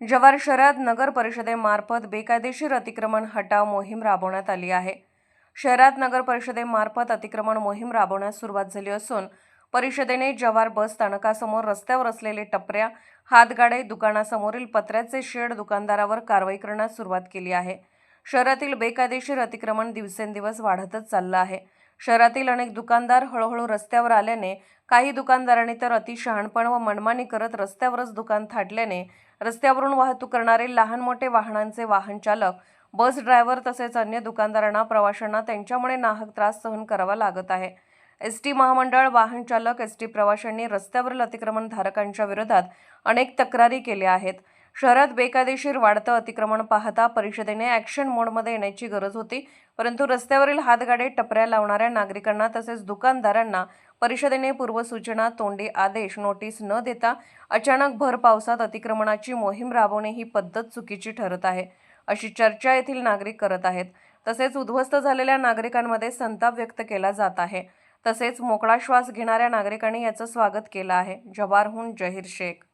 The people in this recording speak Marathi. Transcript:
जव्हार शहरात नगर परिषदेमार्फत बेकायदेशीर अतिक्रमण हटाव मोहीम राबवण्यात आली आहे. शहरात नगर परिषदेमार्फत अतिक्रमण मोहीम राबवण्यास सुरुवात झाली असून परिषदेने जव्हार बस स्थानकासमोर रस्त्यावर असलेले टपऱ्या हातगाडे दुकानासमोरील पत्र्याचे शेड दुकानदारावर कारवाई करण्यास सुरुवात केली आहे. शहरातील बेकायदेशीर अतिक्रमण दिवसेंदिवस वाढतच चाललं आहे. शहरातील अनेक दुकानदार हळूहळू रस्त्यावर आल्याने काही दुकानदारांनी तर अतिशहाणपण व मनमानी करत रस्त्यावरच दुकान थाटल्याने रस्त्यावरून वाहतूक करणारे लहान मोठे वाहनांचे वाहन चालक बस ड्रायव्हर तसेच अन्य दुकानदारांना प्रवाशांना त्यांच्यामुळे नाहक त्रास सहन करावा लागत आहे. एस टी महामंडळ वाहन चालक एस टी प्रवाशांनी रस्त्यावरील अतिक्रमण धारकांच्या विरोधात अनेक तक्रारी केल्या आहेत. शहरात बेकायदेशीर वाढतं अतिक्रमण पाहता परिषदेने ॲक्शन मोडमध्ये येण्याची गरज होती. परंतु रस्त्यावरील हातगाडे टपऱ्या लावणाऱ्या नागरिकांना तसेच दुकानदारांना परिषदेने पूर्वसूचना तोंडी आदेश नोटीस न देता अचानक भर पावसात अतिक्रमणाची मोहीम राबवणे ही पद्धत चुकीची ठरत आहे अशी चर्चा येथील नागरिक करत आहेत. तसेच उद्ध्वस्त झालेल्या नागरिकांमध्ये संताप व्यक्त केला जात आहे. तसेच मोकळा श्वास घेणाऱ्या नागरिकांनी याचं स्वागत केलं आहे. जवारहून जहीर शेख